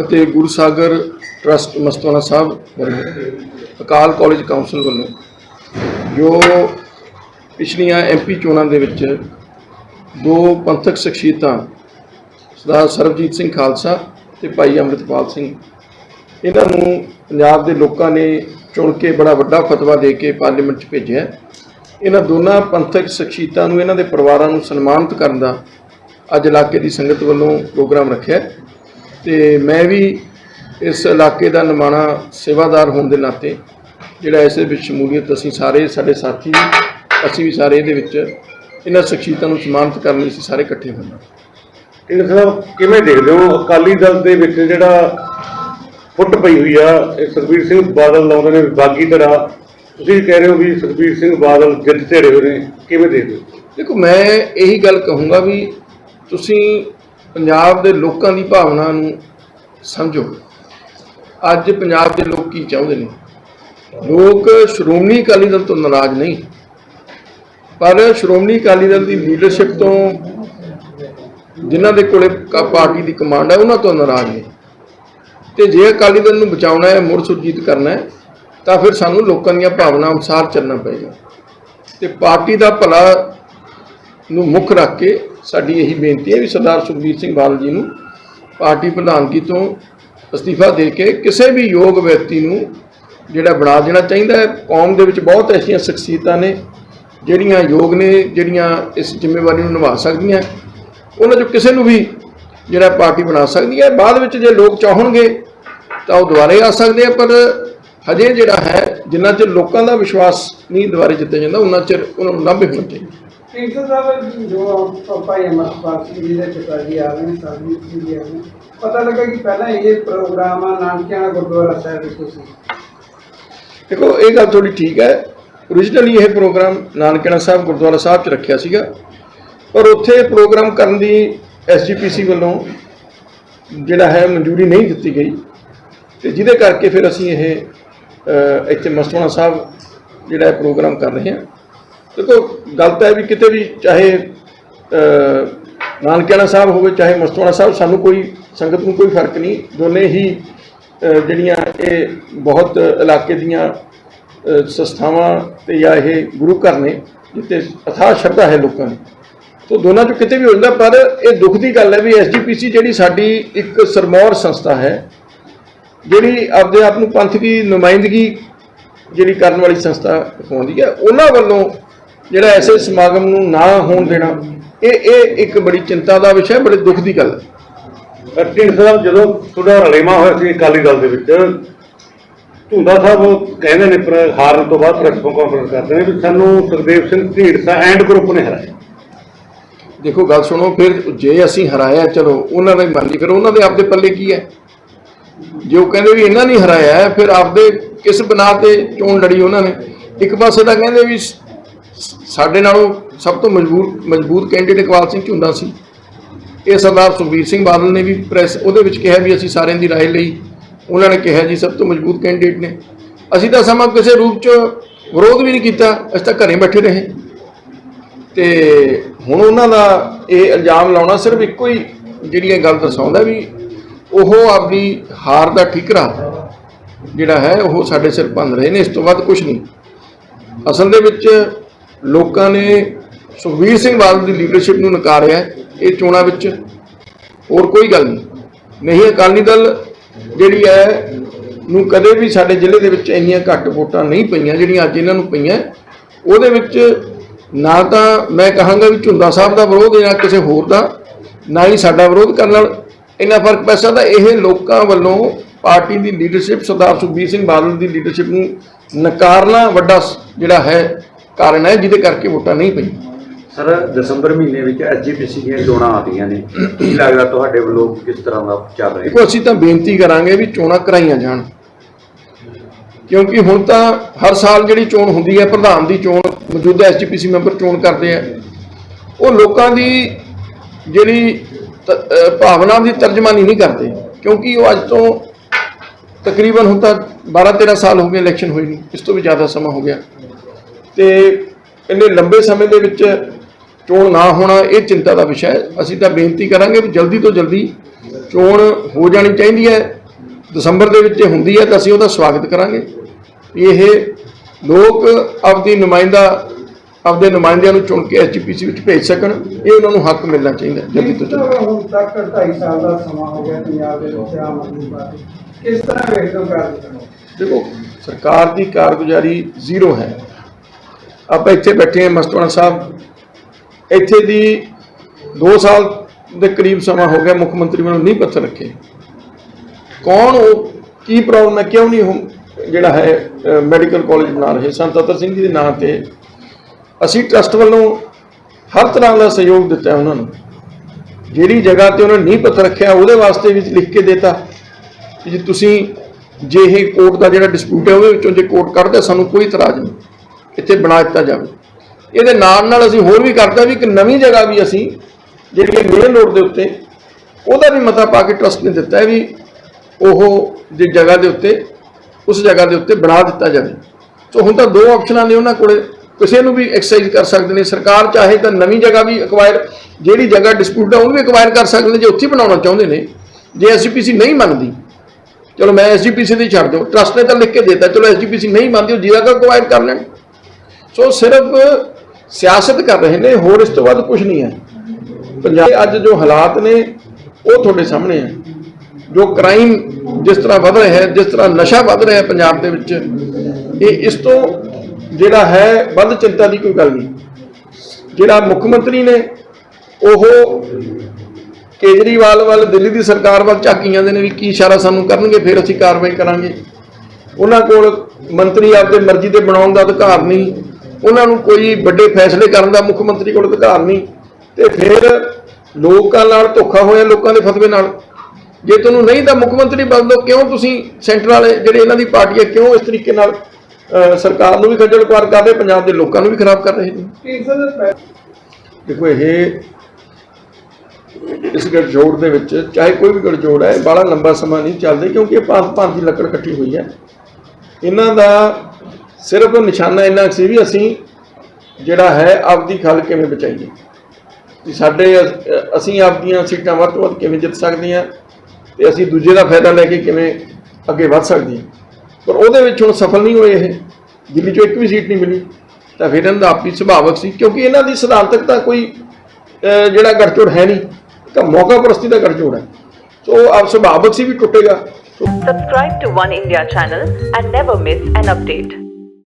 ਅਤੇ ਗੁਰਸਾਗਰ ਟਰਸਟ ਮਸਤਾਨਾ ਸਾਹਿਬ ਵੱਲੋਂ ਅਕਾਲ college council ਵੱਲੋਂ ਜੋ ਪਿਛਲੀਆਂ ਐਮਪੀ ਚੋਣਾਂ ਦੇ ਵਿੱਚ ਦੋ ਪੰਥਕ ਸ਼ਖਸੀਅਤਾਂ, ਸਰਦਾਰ ਸਰਬਜੀਤ ਸਿੰਘ ਖਾਲਸਾ ਤੇ ਭਾਈ ਅੰਮ੍ਰਿਤਪਾਲ ਸਿੰਘ, ਇਹਨਾਂ ਨੂੰ ਪੰਜਾਬ ਦੇ ਲੋਕਾਂ ਨੇ ਚੁਣ ਕੇ ਬੜਾ ਵੱਡਾ ਫਤਵਾ ਦੇ ਕੇ ਪਾਰਲੀਮੈਂਟ 'ਚ ਭੇਜਿਆ। ਇਹਨਾਂ ਦੋਨਾਂ ਪੰਥਕ ਸ਼ਖਸੀਅਤਾਂ ਨੂੰ, ਇਹਨਾਂ ਦੇ ਪਰਿਵਾਰਾਂ ਨੂੰ ਸਨਮਾਨਿਤ ਕਰਨ ਦਾ ਅੱਜ ਇਲਾਕੇ ਦੀ ਸੰਗਤ ਵੱਲੋਂ ਪ੍ਰੋਗਰਾਮ ਰੱਖਿਆ। ਤੇ ਮੈਂ ਵੀ ਇਸ ਇਲਾਕੇ ਦਾ ਨਿਮਾਣਾ ਸੇਵਾਦਾਰ ਹੋਣ ਦੇ ਨਾਤੇ ਜਿਹੜਾ ਇਸ ਵਿੱਚ ਸ਼ਮੂਲੀਅਤ ਅਸੀਂ ਸਾਰੇ ਸਾਡੇ ਸਾਥੀ ਅਸੀਂ ਵੀ ਸਾਰੇ ਇਹਦੇ ਵਿੱਚ ਇਹਨਾਂ ਸ਼ਖਸੀਅਤਾਂ ਨੂੰ ਸਨਮਾਨਿਤ ਕਰਨ ਲਈ ਅਸੀਂ ਸਾਰੇ ਇਕੱਠੇ ਹੋਏ ਹਾਂ। ਇਹ ਸਾਹਿਬ ਕਿਵੇਂ ਦੇਖਦੇ ਹੋ ਅਕਾਲੀ ਦਲ ਦੇ ਵਿੱਚ ਜਿਹੜਾ ਫੁੱਟ ਪਈ ਹੋਈ ਆ ਇਹ ਸੁਖਬੀਰ ਸਿੰਘ ਬਾਦਲ ਲਾਉਂਦੇ ਨੇ ਬਾਗੀ ਤਰ੍ਹਾਂ। ਤੁਸੀਂ ਕਹਿ ਰਹੇ ਹੋ ਵੀ ਸੁਖਬੀਰ ਸਿੰਘ ਬਾਦਲ ਜਿੱਤ ਢੇੜੇ ਹੋਏ ਨੇ ਕਿਵੇਂ ਦੇਖਦੇ ਹੋ? ਦੇਖੋ ਮੈਂ ਇਹੀ ਗੱਲ ਕਹੂੰਗਾ ਵੀ ਤੁਸੀਂ ਪੰਜਾਬ ਦੇ ਲੋਕਾਂ ਦੀ ਭਾਵਨਾ ਨੂੰ ਸਮਝੋ। ਅੱਜ ਪੰਜਾਬ ਦੇ ਲੋਕ ਕੀ ਚਾਹੁੰਦੇ ਨੇ? ਲੋਕ ਸ਼੍ਰੋਮਣੀ ਅਕਾਲੀ ਦਲ ਤੋਂ ਨਾਰਾਜ਼ ਨਹੀਂ। ਪਰ ਸ਼੍ਰੋਮਣੀ ਅਕਾਲੀ ਦਲ ਦੀ ਲੀਡਰਸ਼ਿਪ ਤੋਂ ਜਿਨ੍ਹਾਂ ਦੇ ਕੋਲੇ ਕ- ਪਾਰਟੀ ਦੀ ਕਮਾਂਡ ਹੈ, ਉਹਨਾਂ ਤੋਂ ਨਾਰਾਜ਼ ਨੇ। ਤੇ ਜੇ ਅਕਾਲੀ ਦਲ ਨੂੰ ਬਚਾਉਣਾ ਹੈ, ਮੁੜ ਸੁਰਜੀਤ ਕਰਨਾ ਹੈ, ਤਾਂ ਫਿਰ ਸਾਨੂੰ ਲੋਕਾਂ ਦੀਆਂ ਭਾਵਨਾ ਅਨੁਸਾਰ ਚੱਲਣਾ ਪਏਗਾ। ਤੇ ਪਾਰਟੀ ਦਾ ਭਲਾ ਨੂੰ ਮੁੱਖ ਰੱਖ ਕੇ ਸਾਡੀ ਇਹੀ ਬੇਨਤੀ ਹੈ ਵੀ ਸਰਦਾਰ ਸੁਖਬੀਰ ਸਿੰਘ ਬਾਦਲ ਜੀ ਨੂੰ ਪਾਰਟੀ ਪ੍ਰਧਾਨਗੀ ਤੋਂ ਅਸਤੀਫਾ ਦੇ ਕੇ ਕਿਸੇ ਵੀ ਯੋਗ ਵਿਅਕਤੀ ਨੂੰ ਜਿਹੜਾ ਬਣਾ ਦੇਣਾ ਚਾਹੀਦਾ ਹੈ। ਕੌਮ ਦੇ ਵਿੱਚ ਬਹੁਤ ਐਸੀਆਂ ਸ਼ਖਸੀਅਤਾਂ ਨੇ, ਜਿਹੜੀਆਂ ਯੋਗ ਨੇ, ਜਿਹੜੀਆਂ ਇਸ ਜ਼ਿੰਮੇਵਾਰੀ ਨੂੰ ਨਿਭਾ ਸਕਦੀਆਂ ਉਹਨਾਂ ਚੋਂ ਕਿਸੇ ਨੂੰ ਵੀ ਜਿਹੜਾ ਪਾਰਟੀ ਬਣਾ ਸਕਦੀ ਹੈ। ਬਾਅਦ ਵਿੱਚ ਜੇ ਲੋਕ ਚਾਹਣਗੇ ਤਾਂ ਉਹ ਦੁਬਾਰੇ ਆ ਸਕਦੇ ਆ, ਪਰ ਹਜੇ ਜਿਹੜਾ ਹੈ, ਜਿੰਨਾ ਚਿਰ ਲੋਕਾਂ ਦਾ ਵਿਸ਼ਵਾਸ ਨਹੀਂ ਦੁਬਾਰੇ ਜਿੱਤਿਆ ਜਾਂਦਾ, ਉਹਨਾਂ ਚਿਰ ਉਹਨਾਂ ਨੂੰ ਲਾਂਭੇ ਹੋਣੇ ਚਾਹੀਦੇ। ਸਿੰਘ ਸਾਹਿਬ ਜੋ ਭਾਈ ਅਮਰਪਾਲ ਸਿੰਘ ਜੀ ਦੇ ਪਿਤਾ ਜੀ ਆ ਰਹੇ ਨੇ ਸਰਬਜੀਤ ਸਿੰਘ ਜੀ ਆ ਰਹੇ ਪਤਾ ਲੱਗਾ ਕਿ ਪਹਿਲਾਂ ਇਹ ਪ੍ਰੋਗਰਾਮ ਆ ਨਾਨਕਿਆਣਾ ਗੁਰਦੁਆਰਾ ਸਾਹਿਬ ਵਿੱਚ ਸੀ ਦੇਖੋ, ਇਹ ਗੱਲ ਤੁਹਾਡੀ ਠੀਕ ਹੈ। ਓਰੀਜਨਲੀ ਇਹ ਪ੍ਰੋਗਰਾਮ ਨਾਨਕਿਆਣਾ ਸਾਹਿਬ ਗੁਰਦੁਆਰਾ ਸਾਹਿਬ 'ਚ ਰੱਖਿਆ ਸੀਗਾ। ਪਰ ਉੱਥੇ ਪ੍ਰੋਗਰਾਮ ਕਰਨ ਦੀ ਐਸਜੀਪੀਸੀ ਵੱਲੋਂ ਜਿਹੜਾ ਹੈ, ਮਨਜ਼ੂਰੀ ਨਹੀਂ ਦਿੱਤੀ ਗਈ। ਤੇ ਜਿਹਦੇ ਕਰਕੇ ਫਿਰ ਅਸੀਂ ਇਹ ਇੱਥੇ ਮਸਤੋਣਾ ਸਾਹਿਬ ਜਿਹੜਾ ਪ੍ਰੋਗਰਾਮ ਕਰ ਰਹੇ ਹਾਂ। ਦੇਖੋ, ਗੱਲ ਤਾਂ ਹੈ ਵੀ ਕਿਤੇ ਵੀ ਚਾਹੇ ਨਾਨਕਿਆਣਾ ਸਾਹਿਬ ਹੋਵੇ, ਚਾਹੇ ਮਸਤੋਣਾ ਸਾਹਿਬ, ਸਾਨੂੰ ਕੋਈ ਸੰਗਤ ਨੂੰ ਕੋਈ ਫ਼ਰਕ ਨਹੀਂ। ਦੋਨੇ ਹੀ ਜਿਹੜੀਆਂ ਇਹ ਬਹੁਤ ਇਲਾਕੇ ਦੀਆਂ ਸੰਸਥਾਵਾਂ ਤੇ ਜਾਂ ਇਹ ਗੁਰੂ ਘਰ ਨੇ, ਜਿੱਥੇ ਅਥਾਹ ਸ਼ਰਧਾ ਹੈ ਲੋਕਾਂ ਦੀ। ਤੋ ਦੋਨਾਂ ਚੋਂ ਕਿਤੇ ਵੀ ਹੋ ਜਾਂਦਾ, ਪਰ ਇਹ ਦੁੱਖ ਦੀ ਗੱਲ ਹੈ ਵੀ ਐਸਜੀਪੀਸੀ ਜਿਹੜੀ ਸਾਡੀ ਇੱਕ ਸਰਮੌਰ ਸੰਸਥਾ ਹੈ, ਜਿਹੜੀ ਆਪਦੇ ਆਪ ਨੂੰ ਪੰਥ ਦੀ ਨੁਮਾਇੰਦਗੀ ਜਿਹੜੀ ਕਰਨ ਵਾਲੀ ਸੰਸਥਾ ਹੋਉਂਦੀ ਹੈ, ਉਹਨਾਂ ਵੱਲੋਂ ਜਿਹੜਾ ਐਸੇ ਸਮਾਗਮ ਨੂੰ ਨਾ ਹੋਣ ਦੇਣਾ ਇਹ ਇਹ ਇੱਕ ਬੜੀ ਚਿੰਤਾ ਦਾ ਵਿਸ਼ਾ ਹੈ ਬੜੇ ਦੁੱਖ ਦੀ ਗੱਲ ਹੈ। ਢਿੰਡ ਸਾਹਿਬ ਜਦੋਂ ਤੁਹਾਡਾ ਰਲੇਵਾ ਹੋਇਆ ਸੀ ਅਕਾਲੀ ਦਲ ਦੇ ਵਿੱਚ ਝੁੰਦਾ ਸਾਹਿਬ ਕਹਿੰਦੇ ਨੇ ਪਰ ਹਾਰਨ ਤੋਂ ਬਾਅਦ ਪ੍ਰੈਸ ਕਾਨਫਰੰਸ ਕਰਦੇ ਨੇ ਵੀ ਸਾਨੂੰ ਸੁਖਦੇਵ ਸਿੰਘ ਢੀਂਡਸਾ ਐਂਡ ਗਰੁੱਪ ਨੇ ਹਰਾਇਆ। ਦੇਖੋ ਗੱਲ ਸੁਣੋ ਫਿਰ ਜੇ ਅਸੀਂ ਹਰਾਇਆ ਚਲੋ ਉਹਨਾਂ ਦਾ ਲਈ ਫਿਰ ਉਹਨਾਂ ਦੇ ਆਪਦੇ ਪੱਲੇ ਕੀ ਹੈ? ਜੇ ਉਹ ਕਹਿੰਦੇ ਵੀ ਇਹਨਾਂ ਨਹੀਂ ਹਰਾਇਆ ਫਿਰ ਆਪਦੇ ਕਿਸ ਬਣਾ ਤੇ ਚੋਣ ਲੜੀ ਉਹਨਾਂ ਨੇ? ਇੱਕ ਪਾਸੇ ਤਾਂ ਕਹਿੰਦੇ ਵੀ ਸਾਡੇ ਨਾਲੋਂ ਸਭ ਤੋਂ ਮਜ਼ਬੂਤ ਮਜ਼ਬੂਤ ਕੈਂਡੀਡੇਟ ਇਕਬਾਲ ਸਿੰਘ ਝੁੰਦਾ ਸੀ ਇਹ ਸਰਦਾਰ ਸੁਖਬੀਰ ਸਿੰਘ ਬਾਦਲ ਨੇ ਵੀ ਪ੍ਰੈਸ ਉਹਦੇ ਵਿੱਚ ਕਿਹਾ ਵੀ ਅਸੀਂ ਸਾਰਿਆਂ ਦੀ رائے ਲਈ ਉਹਨਾਂ ਨੇ ਕਿਹਾ ਜੀ ਸਭ ਤੋਂ ਮਜ਼ਬੂਤ ਕੈਂਡੀਡੇਟ ਨੇ ਅਸੀਂ ਤਾਂ ਸਮਾਂ ਕਿਸੇ ਰੂਪ 'ਚ ਵਿਰੋਧ ਵੀ ਨਹੀਂ ਕੀਤਾ ਅਸੀਂ ਤਾਂ ਘਰੇ ਬੈਠੇ ਰਹੇ ਤੇ ਹੁਣ ਉਹਨਾਂ ਦਾ ਇਹ ਇਲਜ਼ਾਮ ਲਾਉਣਾ ਸਿਰਫ ਇੱਕੋ ਹੀ ਜਿਹੜੀ ਇਹ ਗੱਲ ਦਰਸਾਉਂਦਾ ਵੀ ਉਹ ਆਪਣੀ ਹਾਰ ਦਾ ਠੀਕਰਾ ਜਿਹੜਾ ਹੈ ਉਹ ਸਾਡੇ ਸਿਰ ਭੰਨ ਰਹੇ ਨੇ ਇਸ ਤੋਂ ਵੱਧ ਕੁਝ ਨਹੀਂ ਅਸਲ ਦੇ ਵਿੱਚ ਲੋਕਾਂ ਨੇ ਸੁਖਬੀਰ ਸਿੰਘ ਬਾਦਲ ਦੀ ਲੀਡਰਸ਼ਿਪ ਨੂੰ ਨਕਾਰਿਆ ਇਹ ਚੋਣਾਂ ਵਿੱਚ। ਹੋਰ ਕੋਈ ਗੱਲ ਨਹੀਂ। ਨਹੀਂ, ਅਕਾਲੀ ਦਲ ਜਿਹੜੀ ਹੈ, ਨੂੰ ਕਦੇ ਵੀ ਸਾਡੇ ਜ਼ਿਲ੍ਹੇ ਦੇ ਵਿੱਚ ਇੰਨੀਆਂ ਘੱਟ ਵੋਟਾਂ ਨਹੀਂ ਪਈਆਂ, ਜਿਹੜੀਆਂ ਅੱਜ ਇਹਨਾਂ ਨੂੰ ਪਈਆਂ। ਉਹਦੇ ਵਿੱਚ ਨਾ ਤਾਂ ਮੈਂ ਕਹਾਂਗਾ ਵੀ ਝੁੰਦਾ ਸਾਹਿਬ ਦਾ ਵਿਰੋਧ ਜਾਂ ਕਿਸੇ ਹੋਰ ਦਾ, ਨਾ ਹੀ ਸਾਡਾ ਵਿਰੋਧ ਕਰਨ ਨਾਲ ਇੰਨਾ ਫ਼ਰਕ ਪੈ ਸਕਦਾ। ਇਹ ਲੋਕਾਂ ਵੱਲੋਂ ਪਾਰਟੀ ਦੀ ਲੀਡਰਸ਼ਿਪ ਸਰਦਾਰ ਸੁਖਬੀਰ ਸਿੰਘ ਬਾਦਲ ਦੀ ਲੀਡਰਸ਼ਿਪ ਨੂੰ ਨਕਾਰਨਾ ਵੱਡਾ ਜਿਹੜਾ ਹੈ ਕਾਰਨ ਹੈ ਜਿਹਦੇ ਕਰਕੇ ਵੋਟਾਂ ਨਹੀਂ ਪਈਆਂ। ਸਰ ਦਸੰਬਰ ਮਹੀਨੇ ਵਿੱਚ ਐਸਜੀਪੀਸੀ ਦੀਆਂ ਚੋਣਾਂ ਆਉਂਦੀਆਂ ਨੇ। ਕੀ ਲੱਗਦਾ ਤੁਹਾਡੇ ਵੱਲੋਂ ਕਿਸ ਤਰ੍ਹਾਂ ਦਾ ਚੱਲ ਰਿਹਾ? ਦੇਖੋ ਅਸੀਂ ਤਾਂ ਬੇਨਤੀ ਕਰਾਂਗੇ ਵੀ ਚੋਣਾਂ ਕਰਾਈਆਂ ਜਾਣ। ਕਿਉਂਕਿ ਹੁਣ ਤਾਂ ਹਰ ਸਾਲ ਜਿਹੜੀ ਚੋਣ ਹੁੰਦੀ ਹੈ ਪ੍ਰਧਾਨ ਦੀ ਚੋਣ ਮੌਜੂਦਾ ਐਸਜੀਪੀਸੀ ਮੈਂਬਰ ਚੋਣ ਕਰਦੇ ਆ। ਉਹ ਲੋਕਾਂ ਦੀ ਜਿਹੜੀ ਭਾਵਨਾ ਦੀ ਤਰਜਮਾਨੀ ਨਹੀਂ ਕਰਦੇ। ਕਿਉਂਕਿ ਉਹ ਅੱਜ ਤੋਂ ਤਕਰੀਬਨ ਹੁਣ ਤਾਂ 12 13 ਸਾਲ ਹੋ ਗਏ ਇਲੈਕਸ਼ਨ ਹੋਈ ਨੂੰ। ਇਸ ਤੋਂ ਵੀ ਜ਼ਿਆਦਾ ਸਮਾਂ ਹੋ ਗਿਆ। ਤੇ ਇੰਨੇ ਲੰਬੇ ਸਮੇਂ ਦੇ ਵਿੱਚ ਚੋਣ ਨਾ ਹੋਣਾ ਇਹ ਚਿੰਤਾ ਦਾ ਵਿਸ਼ਾ ਹੈ। ਅਸੀਂ ਤਾਂ ਬੇਨਤੀ ਕਰਾਂਗੇ ਵੀ ਜਲਦੀ ਤੋਂ ਜਲਦੀ ਚੋਣ ਹੋ ਜਾਣੀ ਚਾਹੀਦੀ ਹੈ। ਦਸੰਬਰ ਦੇ ਵਿੱਚ ਜੇ ਹੁੰਦੀ ਹੈ ਤਾਂ ਅਸੀਂ ਉਹਦਾ ਸਵਾਗਤ ਕਰਾਂਗੇ। ਵੀ ਇਹ ਲੋਕ ਆਪਦੀ ਨੁਮਾਇੰਦਾ ਆਪਦੇ ਨੁਮਾਇੰਦਿਆਂ ਨੂੰ ਚੁਣ ਕੇ ਐਸਜੀਪੀਸੀ ਵਿੱਚ ਭੇਜ ਸਕਣ। ਇਹ ਉਹਨਾਂ ਨੂੰ ਹੱਕ ਮਿਲਣਾ ਚਾਹੀਦਾ ਜਲਦੀ ਤੋਂ ਜਲਦੀ। ਹੁਣ ਤੱਕ 2.5 ਸਾਲ ਦਾ ਸਮਾਂ ਹੋ ਗਿਆ ਪੰਜਾਬ ਦੇ ਵਿੱਚ ਆਮ ਆਦਮੀ ਪਾਰਟੀ। ਕਿਸ ਤਰ੍ਹਾਂ ਵੇਖਦੇ ਹੋ ਕਾਰਜਕ੍ਰਮ ਦੇਖੋ ਸਰਕਾਰ ਦੀ ਕਾਰਗੁਜ਼ਾਰੀ ਜ਼ੀਰੋ ਹੈ। ਆਪਾਂ ਇੱਥੇ ਬੈਠੇ ਹਾਂ ਮਸਤਵਾਣਾ ਸਾਹਿਬ। ਇੱਥੇ ਦੀ 2 ਸਾਲ ਦੇ ਕਰੀਬ ਸਮਾਂ ਹੋ ਗਿਆ ਮੁੱਖ ਮੰਤਰੀ ਵੱਲੋਂ ਨਹੀਂ ਪੱਥਰ ਰੱਖੇ। ਕੌਣ ਉਹ? ਕੀ ਪ੍ਰੋਬਲਮ ਹੈ? ਕਿਉਂ ਨਹੀਂ ਉਹ ਜਿਹੜਾ ਹੈ ਮੈਡੀਕਲ ਕਾਲਜ ਬਣਾ ਰਹੇ? ਸੰਤ ਅਤਰ ਸਿੰਘ ਜੀ ਦੇ ਨਾਂ ਤੇ। ਅਸੀਂ ਟਰਸਟ ਵੱਲੋਂ ਹਰ ਤਰ੍ਹਾਂ ਦਾ ਸਹਿਯੋਗ ਦਿੱਤਾ ਉਹਨਾਂ ਨੂੰ। ਜਿਹੜੀ ਜਗ੍ਹਾ ਤੇ ਉਹਨਾਂ ਨੀਂਹ ਪੱਥਰ ਰੱਖਿਆ, ਉਹਦੇ ਵਾਸਤੇ ਵੀ ਲਿਖ ਕੇ ਦਿੱਤਾ ਕਿ ਜੇ ਤੁਸੀਂ ਜੇ ਇਹ ਕੋਰਟ ਦਾ ਜਿਹੜਾ ਡਿਸਪਿਊਟ ਹੈ, ਉਹਦੇ ਵਿੱਚੋਂ ਜੇ ਕੋਰਟ ਕੱਢਦਾ, ਸਾਨੂੰ ਕੋਈ ਇਤਰਾਜ਼ ਨਹੀਂ। ਇੱਥੇ ਬਣਾ ਦਿੱਤਾ ਜਾਵੇ। ਇਹਦੇ ਨਾਲ ਨਾਲ ਅਸੀਂ ਹੋਰ ਵੀ ਕਰਦਾ ਵੀ ਇੱਕ ਨਵੀਂ ਜਗ੍ਹਾ ਵੀ ਅਸੀਂ, ਜਿਹੜੀ ਮੇਨ ਰੋਡ ਦੇ ਉੱਤੇ, ਉਹਦਾ ਵੀ ਮਤਾ ਪਾ ਕੇ ਟਰਸਟ ਨੇ ਦਿੱਤਾ ਹੈ ਵੀ ਉਹ ਜੇ ਜਗ੍ਹਾ ਦੇ ਉੱਤੇ, ਉਸ ਜਗ੍ਹਾ ਦੇ ਉੱਤੇ ਬਣਾ ਦਿੱਤਾ ਜਾਵੇ। ਸੋ ਹੁਣ ਤਾਂ ਦੋ ਆਪਸ਼ਨਾਂ ਨੇ ਉਹਨਾਂ ਕੋਲੇ। ਕਿਸੇ ਨੂੰ ਵੀ ਐਕਸਰਸਾਈਜ਼ ਕਰ ਸਕਦੇ ਨੇ। ਸਰਕਾਰ ਚਾਹੇ ਤਾਂ ਨਵੀਂ ਜਗ੍ਹਾ ਵੀ ਅਕਵਾਇਰ ਜਿਹੜੀ ਜਗ੍ਹਾ ਡਿਸਪਿਊਟ ਹੈ ਉਹਨੂੰ ਵੀ ਅਕਵਾਇਰ ਕਰ ਸਕਦੇ ਨੇ, ਜੇ ਉੱਥੇ ਬਣਾਉਣਾ ਚਾਹੁੰਦੇ ਨੇ। ਜੇ ਐਸਜੀਪੀਸੀ ਨਹੀਂ ਮੰਨਦੀ, ਚਲੋ ਮੈਂ ਐਸਜੀਪੀਸੀ ਦੀ ਛੱਡ ਦਿਓ ਟਰਸਟ ਨੇ ਤਾਂ ਲਿਖ ਕੇ ਦਿੱਤਾ। ਚਲੋ ਐਸਜੀਪੀਸੀ ਨਹੀਂ ਮੰਨਦੀ, ਉਹ ਜਗ੍ਹਾ ਅਕਵਾਇਰ ਕਰ ਲੈਣ? ਸੋ ਸਿਰਫ ਸਿਆਸਤ ਕਰ ਰਹੇ ਨੇ, ਹੋਰ ਇਸ ਤੋਂ ਵੱਧ ਕੁਝ ਨਹੀਂ ਹੈ। ਪੰਜਾਬ ਅੱਜ ਜੋ ਹਾਲਾਤ ਨੇ, ਉਹ ਤੁਹਾਡੇ ਸਾਹਮਣੇ ਹੈ। ਜੋ ਕ੍ਰਾਈਮ ਜਿਸ ਤਰ੍ਹਾਂ ਵੱਧ ਰਿਹਾ ਹੈ, ਜਿਸ ਤਰ੍ਹਾਂ ਨਸ਼ਾ ਵੱਧ ਰਿਹਾ ਹੈ ਪੰਜਾਬ ਦੇ ਵਿੱਚ, ਇਹ ਇਸ ਤੋਂ ਜਿਹੜਾ ਹੈ, ਵੱਧ ਚਿੰਤਾ ਦੀ ਕੋਈ ਗੱਲ ਨਹੀਂ। ਜਿਹੜਾ ਮੁੱਖ ਮੰਤਰੀ ਨੇ, ਉਹ ਕੇਜਰੀਵਾਲ ਵੱਲ, ਦਿੱਲੀ ਦੀ ਸਰਕਾਰ ਵੱਲ ਝਾਕੀ ਜਾਂਦੇ ਨੇ ਵੀ ਕੀ ਇਸ਼ਾਰਾ ਸਾਨੂੰ ਕਰਨਗੇ, ਫਿਰ ਅਸੀਂ ਕਾਰਵਾਈ ਕਰਾਂਗੇ। ਉਹਨਾਂ ਕੋਲ ਮੰਤਰੀ ਆਪਦੇ ਮਰਜ਼ੀ ਦੇ ਬਣਾਉਣ ਦਾ ਅਧਿਕਾਰ ਨਹੀਂ। ਉਹਨਾਂ ਨੂੰ ਕੋਈ ਵੱਡੇ ਫੈਸਲੇ ਕਰਨ ਦਾ ਮੁੱਖ ਮੰਤਰੀ ਕੋਲ ਅਧਿਕਾਰ ਨਹੀਂ। ਤੇ ਫਿਰ ਲੋਕਾਂ ਨਾਲ ਧੋਖਾ ਹੋਇਆ ਲੋਕਾਂ ਦੇ ਫਤਵੇ ਨਾਲ। ਜੇ ਤੁਹਾਨੂੰ ਨਹੀਂ ਤਾਂ ਮੁੱਖ ਮੰਤਰੀ ਬਣ ਬਦਲੋ ਕਿਉਂ ਤੁਸੀਂ ਸੈਂਟਰ ਵਾਲੇ ਜਿਹੜੇ ਇਹਨਾਂ ਦੀ ਪਾਰਟੀ ਹੈ, ਕਿਉਂ ਇਸ ਤਰੀਕੇ ਨਾਲ ਸਰਕਾਰ ਨੂੰ ਵੀ ਖੱਜਲ ਖੁਆਰ ਕਰ ਰਹੇ, ਪੰਜਾਬ ਦੇ ਲੋਕਾਂ ਨੂੰ ਵੀ ਖਰਾਬ ਕਰ ਰਹੇ ਨੇ? ਦੇਖੋ, ਇਹ ਇਸ ਗੜਜੋੜ ਦੇ ਵਿੱਚ, ਚਾਹੇ ਕੋਈ ਵੀ ਗੜਜੋੜ ਹੈ ਬੜਾ ਲੰਬਾ ਸਮਾਂ ਨਹੀਂ ਚੱਲਦੇ, ਕਿਉਂਕਿ ਇਹ ਭਾਂਤ ਭਾਂਤ ਦੀ ਲੱਕੜ ਇਕੱਠੀ ਹੋਈ ਹੈ। ਇਹਨਾਂ ਦਾ ਸਿਰਫ ਨਿਸ਼ਾਨਾ ਇੰਨਾ ਕੁ ਸੀ ਵੀ ਅਸੀਂ ਜਿਹੜਾ ਹੈ ਆਪਦੀ ਖਲ ਕਿਵੇਂ ਬਚਾਈਏ। ਵੀ ਸਾਡੇ ਅਸੀਂ ਆਪਦੀਆਂ ਸੀਟਾਂ ਵੱਧ ਤੋਂ ਵੱਧ ਕਿਵੇਂ ਜਿੱਤ ਸਕਦੇ ਹਾਂ ਤੇ ਅਸੀਂ ਦੂਜੇ ਦਾ ਫਾਇਦਾ ਲੈ ਕੇ ਕਿਵੇਂ ਅੱਗੇ ਵੱਧ ਸਕਦੇ ਹਾਂ ਪਰ ਉਹਦੇ ਵਿੱਚ ਹੁਣ ਸਫਲ ਨਹੀਂ ਹੋਏ ਇਹ। ਦਿੱਲੀ 'ਚੋਂ ਇੱਕ ਵੀ ਸੀਟ ਨਹੀਂ ਮਿਲੀ। ਤਾਂ ਫਿਰ ਇਹਨਾਂ ਦਾ ਆਪੀ ਸੁਭਾਵਕ ਸੀ। ਕਿਉਂਕਿ ਇਹਨਾਂ ਦੀ ਸਿਧਾਂਤਕ ਤਾਂ ਕੋਈ ਜਿਹੜਾ ਗੱਠਜੋੜ ਹੈ ਨਹੀਂ। ਤਾਂ ਮੌਕਾ ਪ੍ਰਸਤੀ ਦਾ ਗੱਠਜੋੜ ਹੈ। ਸੋ ਆਪ ਸੁਭਾਵਕ ਸੀ ਵੀ ਟੁੱਟੇਗਾ। ਸੋ Subscribe to One India channel and never miss an.